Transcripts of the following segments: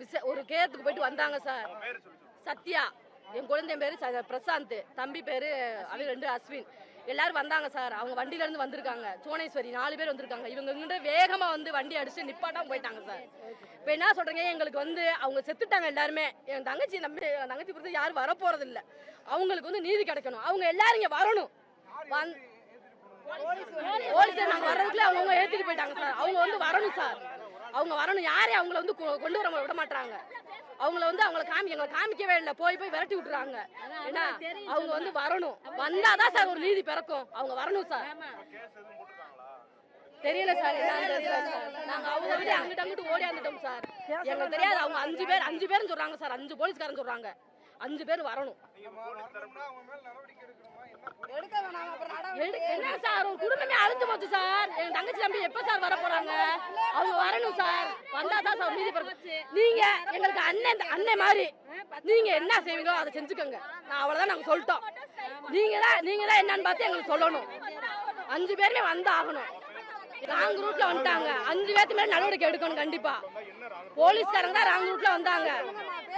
விச- ஒரு கேத்துக்கு போயிட்டு வந்தாங்க சார் சத்யா என் குழந்தை பேரு ச- பிரசாந்த் தம்பி பேரு அவங்க ரெண்டு அஸ்வின் எல்லாரும் வந்தாங்க சார் அவங்க வண்டியில இருந்து வந்திருக்காங்க சோனேஸ்வரி நாலு பேர் வந்திருக்காங்க இவங்க கிட்ட வேகமா வந்து வண்டி அடிச்சு நிப்பாட்டாம போயிட்டாங்க சார் இப்போ என்ன சொல்றீங்க எங்களுக்கு வந்து அவங்க செத்துட்டாங்க எல்லாருமே என் தங்கச்சி நம்பி என் தங்கச்சி பொறுத்து யாரும் வர போறது இல்ல அவங்களுக்கு வந்து நீதி கிடைக்கணும் அவங்க எல்லாரும் இங்க வரணும் வந் போலீஸ் நாங்க வர்றதுக்குள்ள அவங்க ஏத்திட்டு போயிட்டாங்க சார் அவங்க வந்து வரணும் சார் அவங்க வரணும். யாரையும் அவங்கள வந்து கொ- கொண்டு வர விட மாட்டாங்க அவங்கள வந்து அவங்கள காமி எங்களை காமிக்கவே இல்லை. போய் போய் விரட்டி விட்டுறாங்க. ஏன்னா அவங்க வந்து வரணும். வந்தாதான் சார் ஒரு நீதி பிறக்கும். அவங்க வரணும் சார். தெரியல சார் என்னன்னு தெரியல சார். நாங்க அவங்க விட அங்கிட்டு அங்கிட்டு ஓடியாந்துட்டோம் சார். எங்களுக்கு தெரியாது. அவங்க அஞ்சு பேர் அஞ்சு பேரும் சொல்றாங்க சார். அஞ்சு போலீஸ்காரன் சொல்றாங்க. அஞ்சு பேர் வரணும். எடு- என்ன சார்? ஒரு குடும்பமே அழிஞ்சு போச்சு சார். என் தங்கச்சி தம்பி எப்ப சார் வர போறாங்க? அவங்க வரணும் சார். வந்தா தான் சார் மீதி பிறகு நீங்க எங்களுக்கு அண்ணன் அண்ணன் மாதிரி நீங்க என்ன செய்வீங்களோ அதை செஞ்சுக்கோங்க. நான் அவ்வளவுதான் நாங்க சொல்லிட்டோம். நீங்க தான் நீங்க தான் என்னன்னு பார்த்து எங்களுக்கு சொல்லணும். அஞ்சு பேருமே வந்து ஆகணும் ராங் ரூட்ல வந்துட்டாங்க. அஞ்சு பேர்த்து மேல நடவடிக்கை எடுக்கணும் கண்டிப்பா. போலீஸ்காரங்க தான் ராங் ரூட்ல வந்தாங்க.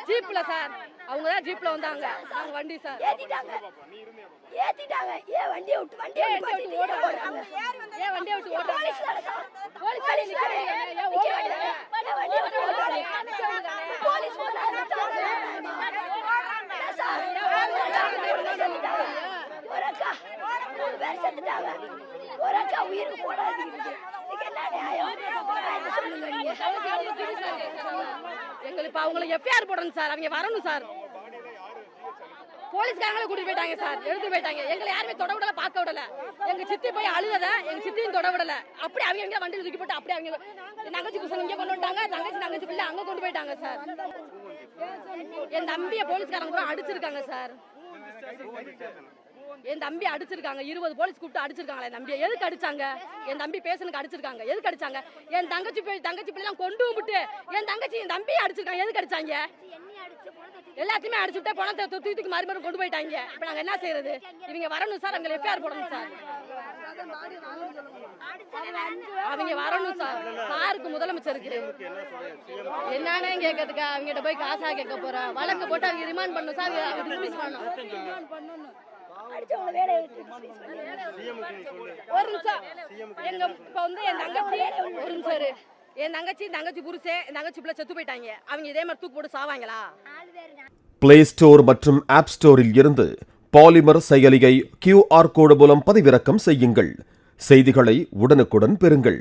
ஜீப்ல சார். அவங்க தான் ஜீப்ல வந்தாங்க நாங்க வண்டி சார் ஏத்திட்டாங்க ஏத்திட்டாங்க ஏன் வண்டியை விட்டு வண்டியை விட்டு ஓடுறாங்க? ஏன் வண்டியை விட்டு ஓடுறாங்க? போலீஸ் காரி நிக்கிறீங்க. ஏன் ஓடுறாங்க? வண்டியை விட்டு ஓடுறாங்க போலீஸ் ஒரு அக்கா மூணு பேர் செத்துட்டாங்க ஒரு அக்கா உயிருக்கு போடாது என்ன நியாயம் சொல்லுங்க எங்களுக்கு இப்ப அவங்களை எஃப்ஐஆர் போடணும் சார் அவங்க வரணும் சார் போலீஸ்காரங்களே கூட்டிட்டு போயிட்டாங்க சார். எடுத்து போயிட்டாங்க. எங்களை யாருமே தொட விடல பார்க்க விடல. எங்க சித்தி போய் அழுதத எங்க சித்தியும் தொட விடல. அப்படி அவங்க எங்க வண்டியில் தூக்கி போட்டு அப்படி அவங்க என் தங்கச்சி பசங்க இங்க கொண்டு வந்துட்டாங்க தங்கச்சி தங்கச்சி பிள்ளை அங்க கொண்டு போயிட்டாங்க சார். என் தம்பியை போலீஸ்காரங்க கூட அடிச்சிருக்காங்க சார். என் தம்பி அடிச்சிருக்காங்க. இருபது போலீஸ் கூப்பிட்டு அடிச்சிருக்காங்களே தம்பி. தம்பியை எதுக்கு அடிச்சாங்க? என் தம்பி பேசனுக்கு அடிச்சிருக்காங்க. எதுக்கு அடிச்சாங்க? என் தங்கச்சி போய் தங்கச்சி பிள்ளை கொண்டு விட்டு என் தங்கச்சி என் தம்பியை அடிச்சிருக்காங்க. எதுக்கு அடிச்சாங்க? எல்லாத்தையுமே அடிச்சுட்டு பணத்தை தூக்கி தூக்கி மாறி கொண்டு போயிட்டாங்க. இப்போ நாங்க என்ன செய்யறது இவங்க வரணும் சார் அவங்க எஃப்ஐஆர் போடணும் சார். அவங்க வரணும் சார். சாருக்கு முதலமைச்சருக்கு என்னன்னு கேட்கறதுக்கா அவங்ககிட்ட போய் காசா கேட்க போறேன் வழக்கு போட்டு அவங்க ரிமாண்ட் பண்ணணும் சார். அவங்க டிஸ்மிஸ் பண்ணணும். வேலையை விட்டு ஒரு நிமிஷம். எங்க இப்ப வந்து என் தங்கச்சி ஒரு நிமிஷம். என் தங்கச்சி என் தங்கச்சி புருஷன் என் தங்கச்சி பிள்ளை செத்து போயிட்டாங்க. அவங்க இதே மாதிரி தூக்கு போட்டு சாவாங்களா? பிளே ஸ்டோர் மற்றும் ஆப் ஸ்டோரில் இருந்து பாலிமர் செயலியை கியூஆர் கோடு மூலம் பதிவிறக்கம் செய்யுங்கள். செய்திகளை உடனுக்குடன் பெறுங்கள்.